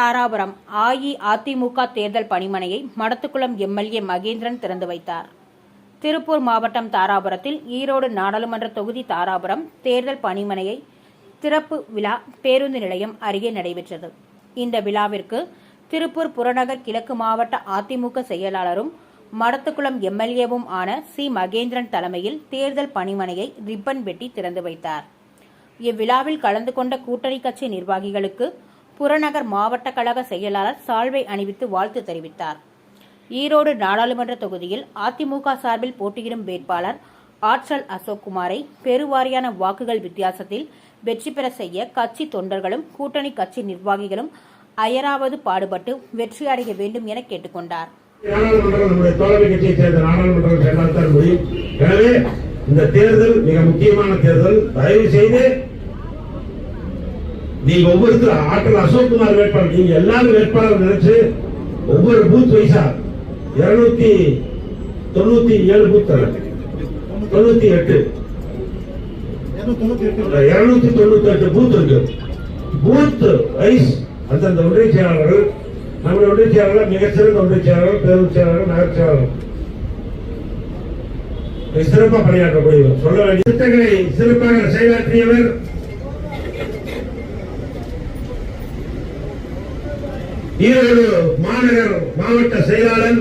தாராபுரம் அஇஅதிமுக தேர்தல் பணிமனையை மடத்துக்குளம் எம்எல்ஏ மகேந்திரன் திறந்து வைத்தார். திருப்பூர் மாவட்டம் தாராபுரத்தில் ஈரோடு நாடாளுமன்ற தொகுதி தாராபுரம் தேர்தல் பணிமனையை திறப்பு விழா பேருந்து நிலையம் அருகே நடைபெற்றது. இந்த விழாவிற்கு திருப்பூர் புறநகர் கிழக்கு மாவட்ட அதிமுக செயலாளரும் மடத்துக்குளம் எம்எல்ஏவும் ஆன சி மகேந்திரன் தலைமையில் தேர்தல் பணிமனையை ரிப்பன் வெட்டி திறந்து வைத்தார். இவ்விழாவில் கலந்து கொண்ட கூட்டணி கட்சி நிர்வாகிகளுக்கு புறநகர் மாவட்ட கழக செயலாளர் சால்வை அணிவித்து வாழ்த்து தெரிவித்தார். ஈரோடு நாடாளுமன்ற தொகுதியில் அதிமுக சார்பில் போட்டியிடும் வேட்பாளர் ஆற்றல் அசோக்குமாரை பெருவாரியான வாக்குகள் வித்தியாசத்தில் வெற்றி பெற செய்ய கட்சி தொண்டர்களும் கூட்டணி கட்சி நிர்வாகிகளும் அயராவது பாடுபட்டு வெற்றி அடைய வேண்டும் என கேட்டுக்கொண்டார் இந்த தேர்தல் மிக முக்கியமான தேர்தல். தயவு செய்து நீங்க ஒவ்வொருத்தரும் ஆற்றல் அசோக்குமார் வேட்பாளர் நீங்க எல்லாரும் வேட்பாளர் நினைச்சு ஒவ்வொரு பூத் வைசா இருநூத்தி தொண்ணூத்தி ஏழு பூத் தொண்ணூத்தி எட்டு. இருநூத்தி தொண்ணூத்தி எட்டு பூத் இருக்கு. பூத் வைஸ் அந்தந்த ஒன்றிய செயலாளர்கள் நம்முடைய ஒன்றிய செயலாளர் மிகச்சிறந்த ஒன்றிய செயலாளர் பேரூர் செயலாளர் நகர் செயலாளர். சிறப்பாக பணியாற்றக்கூடியவர். சொல்ல வேண்டிய திட்டங்களை சிறப்பாக செயலாற்றியவர் ஈரோடு மாநகர் மாவட்ட செயலாளர்